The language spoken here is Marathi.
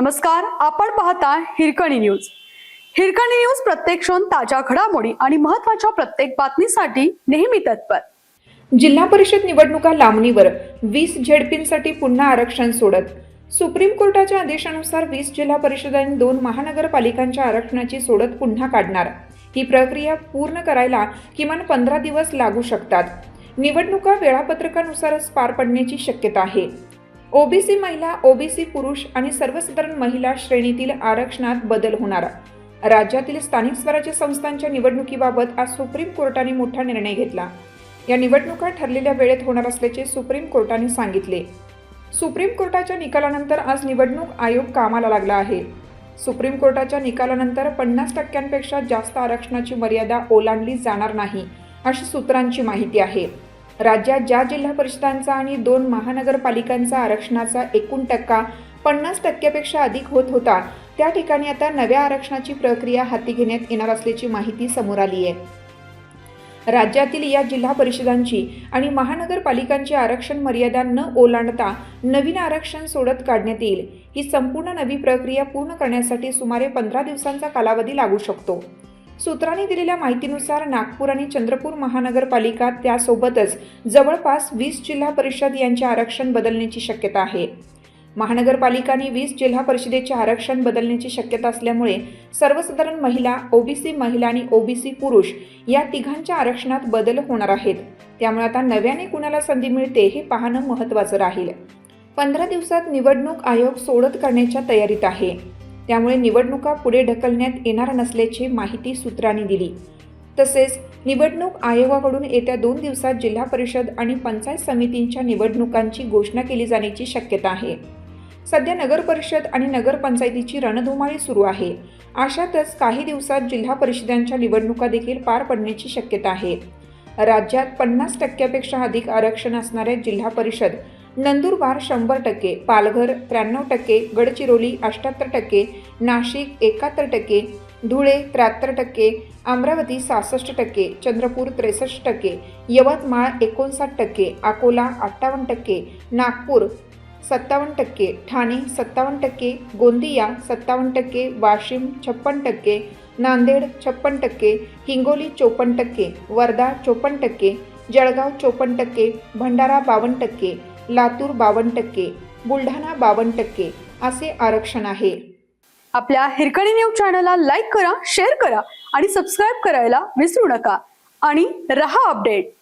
नमस्कार आपण पाहता हिरकणी न्यूज. हिरकणी न्यूज प्रत्येक क्षण ताज्या घडामोडी आणि महत्त्वाच्या प्रत्येक बातमीसाठी नेहमी तत्पर. जिल्हा परिषद निवडणुका लांबणीवर वीस झेडपींसाठी पुन्हा आरक्षण सोडत. सुप्रीम कोर्टाच्या आदेशानुसार वीस जिल्हा परिषद आणि दोन महानगरपालिकांच्या आरक्षणाची सोडत पुन्हा काढणार. ही प्रक्रिया पूर्ण करायला किमान पंधरा दिवस लागू शकतात. निवडणुका वेळापत्रकानुसारच पार पडण्याची शक्यता आहे. ओबीसी महिला ओबीसी पुरुष आणि सर्वसाधारण महिला श्रेणीतील आरक्षणात बदल होणार. राज्यातील स्थानिक स्वराज्य संस्थांच्या निवडणुकीबाबत आज सुप्रीम कोर्टाने मोठा निर्णय घेतला. या निवडणुका ठरलेल्या वेळेत होणार असल्याचे सुप्रीम कोर्टाने सांगितले. सुप्रीम कोर्टाच्या निकालानंतर आज निवडणूक आयोग कामाला लागला आहे. सुप्रीम कोर्टाच्या निकालानंतर पन्नास टक्क्यांपेक्षा जास्त आरक्षणाची मर्यादा ओलांडली जाणार नाही अशी सूत्रांची माहिती आहे. राज्यात ज्या जिल्हा परिषदांचा आणि दोन महानगरपालिकांचा आरक्षणाचा एकूण टक्का पन्नास टक्क्यापेक्षा अधिक होत होता त्या ठिकाणी आता नव्या आरक्षणाची प्रक्रिया हाती घेण्यात येणार असल्याची माहिती समोर आली आहे. राज्यातील या जिल्हा परिषदांची आणि महानगरपालिकांची आरक्षण मर्यादा न ओलांडता नवीन आरक्षण सोडत काढण्यात येईल ही संपूर्ण नवी प्रक्रिया पूर्ण करण्यासाठी सुमारे पंधरा दिवसांचा कालावधी लागू शकतो. सूत्रांनी दिलेल्या माहितीनुसार नागपूर आणि चंद्रपूर महानगरपालिका त्यासोबतच जवळपास वीस जिल्हा परिषद यांचे आरक्षण बदलण्याची शक्यता आहे. महानगरपालिकांनी वीस जिल्हा परिषदेचे आरक्षण बदलण्याची शक्यता असल्यामुळे सर्वसाधारण महिला ओबीसी महिला आणि ओबीसी पुरुष या तिघांच्या आरक्षणात बदल होणार आहेत. त्यामुळे आता नव्याने कुणाला संधी मिळते हे पाहणं महत्त्वाचं राहील. पंधरा दिवसात निवडणूक आयोग सोडत करण्याच्या तयारीत आहे. त्यामुळे निवडणुका पुढे ढकलण्यात येणार नसल्याची माहिती सूत्रांनी दिली. तसेच निवडणूक आयोगाकडून येत्या दोन दिवसात जिल्हा परिषद आणि पंचायत समितींच्या निवडणुकांची घोषणा केली जाण्याची शक्यता आहे. सध्या नगर परिषद आणि नगरपंचायतीची रणधुमाळी सुरू आहे. अशातच काही दिवसात जिल्हा परिषदांच्या निवडणुका देखील पार पडण्याची शक्यता आहे. राज्यात पन्नास टक्क्यापेक्षा अधिक आरक्षण असणाऱ्या जिल्हा परिषद नंदुरबार शंभर टक्के पालघर त्र्याण्णव टक्के गडचिरोली अठ्ठ्याहत्तर टक्के नाशिक एकाहत्तर टक्के धुळे त्र्याहत्तर टक्के अमरावती सहासष्ट टक्के चंद्रपूर त्रेसष्ट टक्के यवतमाळ एकोणसाठ टक्के अकोला अठ्ठावन्न टक्के नागपूर सत्तावन्न टक्के ठाणे सत्तावन्न टक्के गोंदिया सत्तावन्न टक्के वाशिम छप्पन टक्के नांदेड छप्पन टक्के हिंगोली चोपन्न टक्के वर्धा चोपन्न टक्के जळगाव चोपन्न टक्के भंडारा बावन्न टक्के लातूर बावन्न टक्के बुलढाणा बावन्न टक्के असे आरक्षण आहे. आपल्या हिरकणी न्यूज चॅनलला लाईक करा शेअर करा आणि सबस्क्राईब करायला विसरू नका. आणि रहा अपडेट.